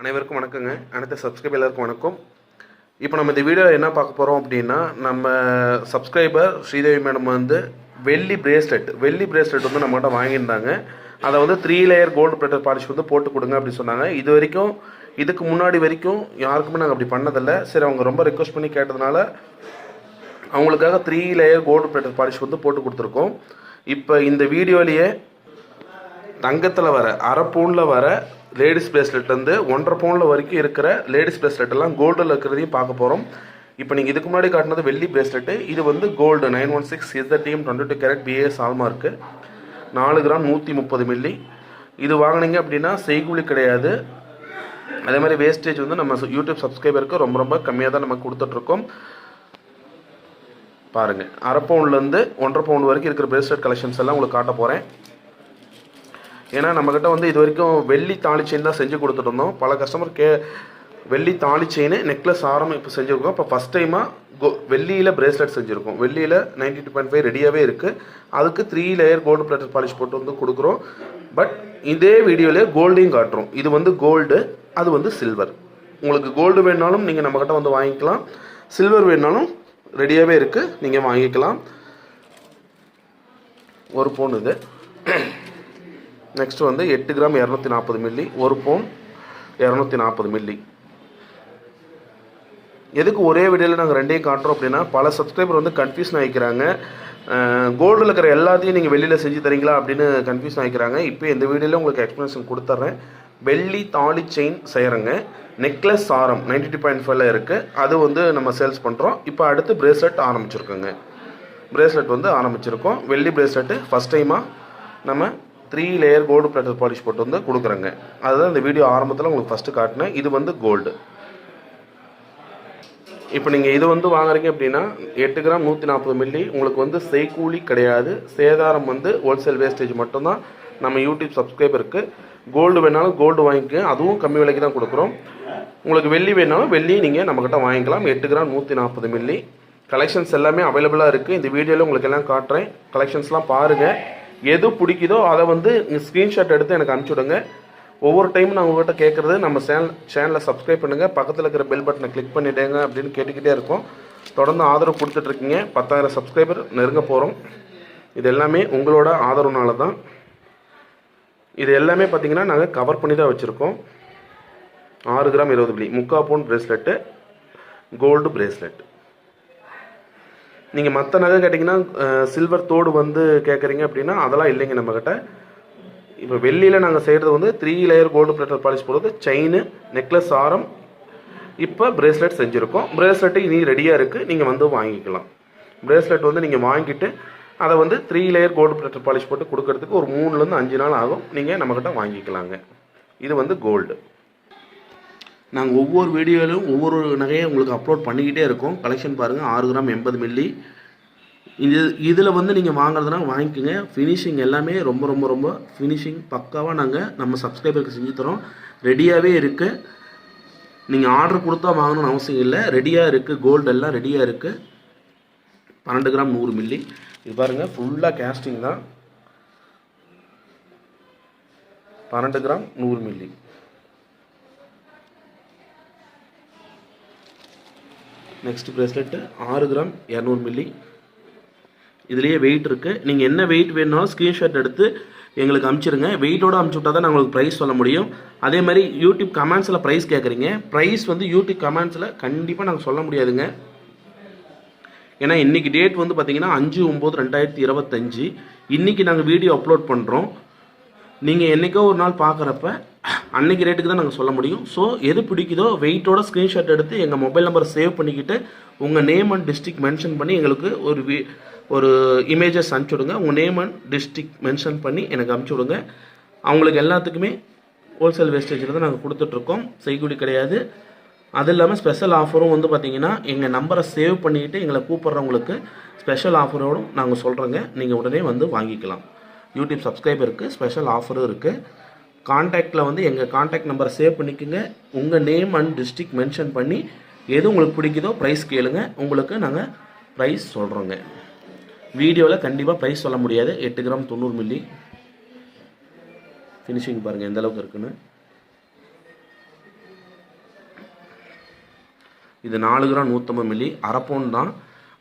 அனைவருக்கும் வணக்கங்க. அனைத்து சப்ஸ்கிரைபர் எல்லாருக்கும் வணக்கம். இப்போ நம்ம இந்த வீடியோவில் என்ன பார்க்க போகிறோம் அப்படின்னா நம்ம சப்ஸ்கிரைபர் ஸ்ரீதேவி மேடம் வந்து வெள்ளி பிரேஸ்லெட் வெள்ளி பிரேஸ்லெட் வந்து நம்மகிட்ட வாங்கியிருந்தாங்க. அதை வந்து three layer gold plater polish வந்து போட்டு கொடுங்க அப்படின்னு சொன்னாங்க. இது வரைக்கும் இதுக்கு முன்னாடி வரைக்கும் யாருக்குமே நாங்கள் அப்படி பண்ணதில்லை. சரி அவங்க ரொம்ப ரெக்வஸ்ட் பண்ணி கேட்டதுனால அவங்களுக்காக three layer gold plater polish வந்து போட்டு கொடுத்துருக்கோம். இப்போ இந்த வீடியோலேயே தங்கத்தில் வர அரை பவுனில் வர லேடிஸ் பிளேஸ்லெட்லேருந்து ஒன்றரை பவுனில் வரைக்கும் இருக்கிற லேடிஸ் பிளேஸ்லெட்டெல்லாம் கோல்டில் இருக்கிறதையும் பார்க்க போகிறோம் இப்போ நீங்கள் இதுக்கு முன்னாடி காட்டினது வெள்ளி பிளேஸ்லெட்டு இது வந்து gold nine one six ZTM twenty two carat BAS hallmark நாலு கிராம் நூற்றி முப்பது மில்லி. இது வாங்கினீங்க அப்படின்னா செய்கூலி கிடையாது. அதே மாதிரி வேஸ்டேஜ் வந்து நம்ம யூடியூப் சப்ஸ்கிரைபருக்கு ரொம்ப ரொம்ப கம்மியாக தான் நம்ம கொடுத்துட்ருக்கோம். பாருங்கள் அரை பவுன்லேருந்து ஒன்றரை பவுன் வரைக்கும் இருக்கிற பிரேஸ்லெட் கலெக்ஷன்ஸ் எல்லாம் உங்களுக்கு காட்ட போகிறேன் ஏன்னா நம்மக்கிட்ட வந்து இது வரைக்கும் வெள்ளி தாலி செயின் தான் செஞ்சு கொடுத்துட்டு இருந்தோம் பல கஸ்டமர் கே வெள்ளி தாலி செயின் நெக்லஸ் ஆரம் இப்போ செஞ்சுருக்கோம். இப்போ ஃபஸ்ட் டைமாக கோ வெள்ளியில் பிரேஸ்லெட் செஞ்சுருக்கோம். வெள்ளியில் நைன்டி டூ பாயிண்ட் ஃபைவ் ரெடியாகவே இருக்குது அதுக்கு three layer gold plater polish போட்டு வந்து கொடுக்குறோம். பட் இதே வீடியோலேயே கோல்டையும் காட்டுறோம். இது வந்து கோல்டு அது வந்து சில்வர் உங்களுக்கு கோல்டு வேணாலும் நீங்கள் நம்மக்கிட்ட வந்து வாங்கிக்கலாம். சில்வர் வேணாலும் ரெடியாகவே இருக்குது நீங்கள் வாங்கிக்கலாம். ஒரு பவுன் இது. நெக்ஸ்ட்டு வந்து எட்டு கிராம் இரநூத்தி நாற்பது மில்லி ஒரு பவுன் இரநூத்தி நாற்பது மில்லி எதுக்கு ஒரே வீடியோவில் நாங்கள் ரெண்டையும் காட்டுறோம் அப்படின்னா பல சப்ஸ்கிரைபர் வந்து கன்ஃபியூஷன் ஆகிக்கிறாங்க கோல்டில் இருக்கிற எல்லாத்தையும் நீங்கள் வெளியில் செஞ்சு தரீங்களா அப்படின்னு கன்ஃபியூஷன் ஆகிக்கிறாங்க இப்போ இந்த வீடியோவில் உங்களுக்கு எக்ஸ்ப்ளனேஷன் கொடுத்துட்றேன் வெள்ளி தாலி செயின் செய்கிறேங்க நெக்லஸ் ஆரம் நைன்டி டூ பாயிண்ட் ஃபைவ்ல இருக்குது அது வந்து நம்ம சேல்ஸ் பண்ணுறோம் இப்போ அடுத்து பிரேஸ்லெட் ஆரம்பிச்சிருக்கோங்க. பிரேஸ்லெட் வந்து ஆரம்பிச்சிருக்கோம். வெள்ளி பிரேஸ்லெட்டு ஃபஸ்ட் டைமாக நம்ம three layer gold plater polish போட்டு வந்து கொடுக்குறேங்க. அதுதான் இந்த வீடியோ ஆரம்பத்தில் உங்களுக்கு ஃபஸ்ட்டு காட்டினேன். இது வந்து கோல்டு இப்போ நீங்கள் இது வந்து வாங்குறீங்க அப்படின்னா எட்டு கிராம் நூற்றி நாற்பது மில்லி உங்களுக்கு வந்து செய்கூலி கிடையாது. சேதாரம் வந்து ஹோல்சேல் வேஸ்டேஜ் மட்டும்தான். நம்ம யூடியூப் சப்ஸ்கிரைபருக்கு கோல்டு வேணாலும் கோல்டு வாங்கிக்க அதுவும் கம்மி விலைக்கு தான் கொடுக்குறோம். உங்களுக்கு வெள்ளி வேணாலும் வெள்ளி நீங்கள் நம்மக்கிட்ட வாங்கிக்கலாம். எட்டு கிராம் நூற்றி நாற்பது மில்லி கலெக்ஷன்ஸ் எல்லாமே அவைலபிளாக இருக்குது இந்த வீடியோவில் உங்களுக்கு எல்லாம் காட்டுறேன். கலெக்ஷன்ஸ்லாம் பாருங்கள் எது பிடிக்குதோ அதை வந்து ஸ்க்ரீன்ஷாட் எடுத்து எனக்கு அனுப்பிச்சி விடுங்க. ஒவ்வொரு டைமும் நான் உங்கள்கிட்ட கேட்குறது நம்ம சேனல் சேனலை சப்ஸ்கிரைப் பண்ணுங்கள் பக்கத்தில் இருக்கிற பெல் பட்டனை கிளிக் பண்ணிவிடுங்க அப்படின்னு கேட்டுக்கிட்டே இருக்கோம். தொடர்ந்து ஆதரவு கொடுத்துட்ருக்கீங்க பத்தாயிரம் சப்ஸ்கிரைபர் நெருங்க போகிறோம் இது எல்லாமே உங்களோட ஆதரவுனால தான் இது எல்லாமே பார்த்தீங்கன்னா நாங்கள் கவர் பண்ணி தான் வச்சுருக்கோம். ஆறு கிராம் இருபது புள்ளி முக்கா பவுன் பிரேஸ்லெட்டு கோல்டு பிரேஸ்லெட் நீங்கள் மற்ற நகை கேட்டிங்கன்னா சில்வர் தோடு வந்து கேட்குறீங்க அப்படின்னா அதெல்லாம் இல்லைங்க நம்மக்கிட்ட இப்போ வெள்ளியில் நாங்கள் செய்கிறது வந்து three layer gold plater polish போடுறது செயின் நெக்லஸ் ஆரம் இப்போ பிரேஸ்லெட் செஞ்சுருக்கோம். பிரேஸ்லெட்டு இனி ரெடியாக இருக்குது நீங்கள் வந்து வாங்கிக்கலாம். பிரேஸ்லெட் வந்து நீங்கள் வாங்கிட்டு அதை வந்து three layer gold plater polish போட்டு கொடுக்கறதுக்கு ஒரு மூணுலேருந்து அஞ்சு நாள் ஆகும். நீங்கள் நம்மக்கிட்ட வாங்கிக்கலாங்க. இது வந்து கோல்டு நாங்கள் ஒவ்வொரு வீடியோவிலும் ஒவ்வொரு நகையை உங்களுக்கு அப்லோட் பண்ணிக்கிட்டே இருக்கோம். கலெக்ஷன் பாருங்கள் ஆறு கிராம் எண்பது மில்லி இது இதில் வந்து நீங்கள் வாங்குறதுனா வாங்கிக்கோங்க. ஃபினிஷிங் எல்லாமே ரொம்ப ரொம்ப ரொம்ப ஃபினிஷிங் பக்காவாக நாங்கள் நம்ம சப்ஸ்கிரைபருக்கு செஞ்சு தரோம். ரெடியாகவே இருக்குது நீங்கள் ஆர்டர் கொடுத்தா வாங்கணும்னு அவசியம் இல்லை. ரெடியாக இருக்குது கோல்டு எல்லாம் ரெடியாக இருக்குது பன்னெண்டு கிராம் நூறு மில்லி இது பாருங்கள் ஃபுல்லாக கேஸ்டிங் தான். பன்னெண்டு கிராம் நூறு மில்லி நெக்ஸ்ட் ப்ரெஸ்லெட்டு ஆறு கிராம் இரநூறு மில்லி இதுலேயே வெயிட் இருக்குது நீங்கள் என்ன வெயிட் வேணுனாலும் ஸ்க்ரீன்ஷாட் எடுத்து எங்களுக்கு அமுச்சிருங்க. வெயிட்டோட அனுப்பிச்சி விட்டா தான் நான் உங்களுக்கு ப்ரைஸ் சொல்ல முடியும். அதே மாதிரி யூடியூப் கமெண்ட்ஸில் ப்ரைஸ் கேட்குறீங்க ப்ரைஸ் வந்து யூடியூப் கமெண்ட்ஸில் கண்டிப்பாக நாங்கள் சொல்ல முடியாதுங்க. ஏன்னா இன்றைக்கி டேட் வந்து பார்த்திங்கன்னா அஞ்சு ஒம்பது ரெண்டாயிரத்தி இருபத்தஞ்சி. இன்றைக்கி நாங்கள் வீடியோ அப்லோட் பண்ணுறோம் நீங்கள் என்றைக்கோ ஒரு நாள் பார்க்குறப்ப அன்னைக்கு ரேட்டுக்கு தான் நாங்கள் சொல்ல முடியும். ஸோ எது பிடிக்குதோ வெயிட்டோட ஸ்க்ரீன்ஷாட் எடுத்து எங்கள் மொபைல் நம்பரை சேவ் பண்ணிக்கிட்டு உங்கள் நேம் அண்ட் டிஸ்ட்ரிக் மென்ஷன் பண்ணி எங்களுக்கு ஒரு வி ஒரு இமேஜஸ் அனுப்பிச்சி விடுங்க உங்கள் நேம் அண்ட் டிஸ்ட்ரிக் மென்ஷன் பண்ணி எனக்கு அனுப்பிச்சி விடுங்க அவங்களுக்கு எல்லாத்துக்குமே ஹோல்சேல் வேஸ்டேஜில் தான் நாங்கள் கொடுத்துட்ருக்கோம். செய்கூலி கிடையாது. அது இல்லாமல் ஸ்பெஷல் ஆஃபரும் வந்து பார்த்தீங்கன்னா எங்கள் நம்பரை சேவ் பண்ணிக்கிட்டு எங்களை கூப்பிட்றவங்களுக்கு ஸ்பெஷல் ஆஃபரோடும் நாங்கள் சொல்கிறோங்க நீங்கள் உடனே வந்து வாங்கிக்கலாம். யூடியூப் சப்ஸ்கிரைபருக்கு ஸ்பெஷல் ஆஃபரும் இருக்குது காண்டாக்டில் வந்து எங்கள் காண்டாக்ட் நம்பரை சேவ் பண்ணிக்கோங்க. உங்கள் நேம் அண்ட் டிஸ்ட்ரிக் மென்ஷன் பண்ணி எது உங்களுக்கு பிடிக்குதோ ப்ரைஸ் கேளுங்க. உங்களுக்கு நாங்கள் ப்ரைஸ் சொல்கிறோங்க வீடியோவில் கண்டிப்பாக ப்ரைஸ் சொல்ல முடியாது. எட்டு கிராம் தொண்ணூறு மில்லி ஃபினிஷிங் பாருங்கள் எந்த அளவுக்கு இருக்குன்னு. இது நாலு கிராம் நூற்றம்பது மில்லி அரை பவுன் தான்.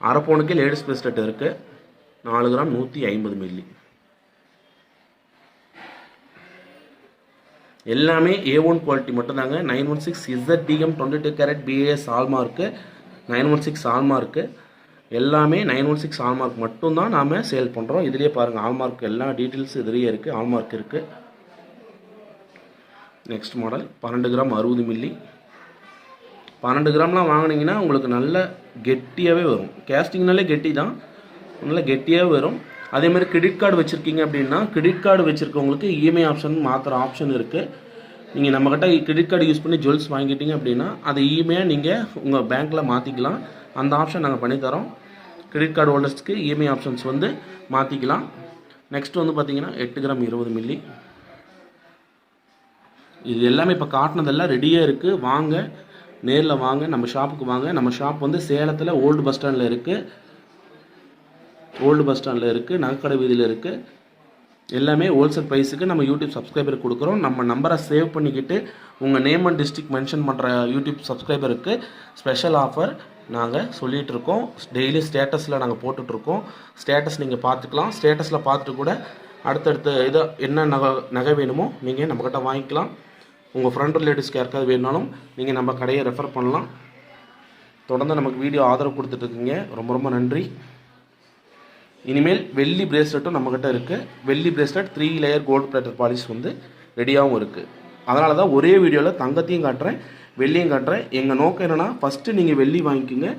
அரை பவுனுக்கே லேடிஸ் பிரஸ்லெட் இருக்குது நாலு கிராம் நூற்றி ஐம்பது மில்லி எல்லாமே ஏ ஒன் குவாலிட்டி மட்டும்தாங்க. Nine one six Z TM twenty two carat BAS hallmark nine one six hallmark எல்லாமே நைன் ஒன் சிக்ஸ் ஆல்மார்க் மட்டும்தான் நாம் சேல் பண்ணுறோம் இதுலேயே பாருங்கள் ஆல்மார்க் எல்லா டீட்டெயில்ஸ் இதுலேயே இருக்குது ஆல்மார்க் இருக்குது நெக்ஸ்ட் மாடல் பன்னெண்டு கிராம் அறுபது மில்லி பன்னெண்டு கிராம்லாம் வாங்கினீங்கன்னா உங்களுக்கு நல்ல கெட்டியாகவே வரும். கேஸ்டிங்னாலே கெட்டி தான் நல்ல கெட்டியாகவே வரும். அதே மாதிரி கிரெடிட் கார்டு வச்சுருக்கீங்க அப்படின்னா கிரெடிட் கார்டு வச்சுருக்கவங்களுக்கு இஎம்ஐ ஆப்ஷன் மாற்றுற ஆப்ஷன் இருக்குது நீங்கள் நம்மக்கிட்ட கிரெடிட் கார்டு யூஸ் பண்ணி ஜுவல்ஸ் வாங்கிட்டீங்க அப்படின்னா அதை இஎம்ஐயாக நீங்கள் உங்கள் பேங்க்கில் மாற்றிக்கலாம் அந்த ஆப்ஷன் நாங்கள் பண்ணித்தரோம் கிரெடிட் கார்டு ஹோல்டர்ஸ்க்கு இஎம்ஐ ஆப்ஷன்ஸ் வந்து மாற்றிக்கலாம் நெக்ஸ்ட் வந்து பார்த்தீங்கன்னா எட்டு கிராம் இருபது மில்லி இது எல்லாமே இப்போ காட்டினதெல்லாம் ரெடியாக இருக்குது வாங்க நேரில் வாங்க நம்ம ஷாப்புக்கு வாங்க. நம்ம ஷாப் வந்து சேலத்தில் ஓல்டு பஸ் ஸ்டாண்டில் இருக்குது ஓல்டு பஸ் ஸ்டாண்டில் இருக்குது நகைக்கடை வீதியில் இருக்குது எல்லாமே ஹோல்சேல் ப்ரைஸுக்கு நம்ம யூடியூப் சப்ஸ்கிரைபர் கொடுக்குறோம். நம்ம நம்பரை சேவ் பண்ணிக்கிட்டு உங்கள் நேம் அண்ட் டிஸ்ட்ரிக் மென்ஷன் பண்ணுற யூடியூப் சப்ஸ்கிரைபருக்கு ஸ்பெஷல் ஆஃபர் நாங்கள் சொல்லிகிட்டு இருக்கோம். டெய்லி ஸ்டேட்டஸில் நாங்கள் போட்டுட்ருக்கோம் ஸ்டேட்டஸ் நீங்கள் பார்த்துக்கலாம். ஸ்டேட்டஸில் பார்த்துட்டு கூட அடுத்தடுத்த இதை என்ன நகை நகை வேணுமோ நீங்கள் நம்மக்கிட்ட வாங்கிக்கலாம். உங்கள் ஃப்ரெண்ட் ரிலேட்டிவ்ஸ்க்கு யாருக்காவது வேணுனாலும் நீங்கள் நம்ம கடையை ரெஃபர் பண்ணலாம். தொடர்ந்து நமக்கு வீடியோ ஆதரவு கொடுத்துட்ருக்கீங்க ரொம்ப ரொம்ப நன்றி. இனிமேல் வெள்ளி பிரேஸ்லெட்டும் நம்மக்கிட்ட இருக்குது வெள்ளி bracelet three layer gold plater polish வந்து ரெடியாகவும் இருக்குது அதனால தான் ஒரே வீடியோவில் தங்கத்தையும் காட்டுறேன் வெள்ளியும் காட்டுறேன். எங்கள் நோக்கம் என்னென்னா ஃபஸ்ட்டு நீங்கள் வெள்ளி வாங்கிக்கோங்க.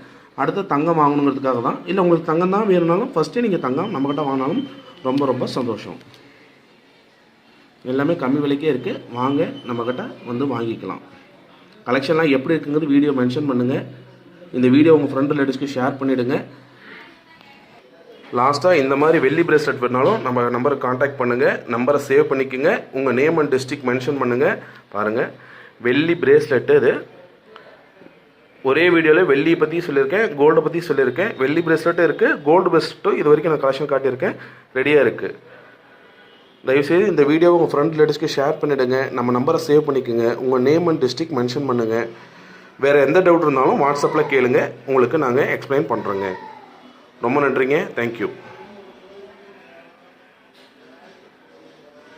அடுத்து தங்கம் வாங்கணுங்கிறதுக்காக தான். இல்லை உங்களுக்கு தங்கம் தான் வேணும்னாலும் ஃபஸ்ட்டு நீங்கள் தங்கம் நம்மக்கிட்ட வாங்கினாலும் ரொம்ப ரொம்ப சந்தோஷம். எல்லாமே கம்மி விலைக்கே இருக்குது வாங்க நம்மக்கிட்ட வந்து வாங்கிக்கலாம். கலெக்ஷன்லாம் எப்படி இருக்குங்கிறது வீடியோ மென்ஷன் பண்ணுங்கள் இந்த வீடியோ உங்கள் ஃப்ரெண்ட் ரிலேட்டிவ்ஸ்க்கு ஷேர் பண்ணிவிடுங்க லாஸ்ட்டாக இந்த மாதிரி வெள்ளி பிரேஸ்லெட் வேணாலும் நம்ம நம்பருக்கு காண்டாக்ட் பண்ணுங்கள் நம்பரை சேவ் பண்ணிக்கோங்க உங்கள் நேம் அண்ட் டிஸ்ட்ரிக்ட் மென்ஷன் பண்ணுங்கள் பாருங்கள் வெள்ளி பிரேஸ்லெட்டு இது. ஒரே வீடியோவில் வெள்ளியை பற்றி சொல்லியிருக்கேன் கோல்டை பற்றி சொல்லியிருக்கேன். வெள்ளி பிரேஸ்லெட்டும் இருக்குது கோல்டு பிரேஸ்லெட்டும் இது வரைக்கும் நான் கலெக்ஷன் காட்டியிருக்கேன். ரெடியாக இருக்குது தயவுசெய்து இந்த வீடியோவை உங்கள் ஃப்ரெண்ட் ரிலேட்டிவ்ஸ்க்கு ஷேர் பண்ணிவிடுங்க நம்ம நம்பரை சேவ் பண்ணிக்கோங்க. உங்கள் நேம் அண்ட் டிஸ்ட்ரிக்ட் மென்ஷன் பண்ணுங்கள் வேறு எந்த டவுட் இருந்தாலும் வாட்ஸ்அப்பில் கேளுங்கள் உங்களுக்கு நாங்கள் எக்ஸ்பிளைன் பண்ணுறோங்க ரொம்ப நன்றிங்க. தேங்க்யூ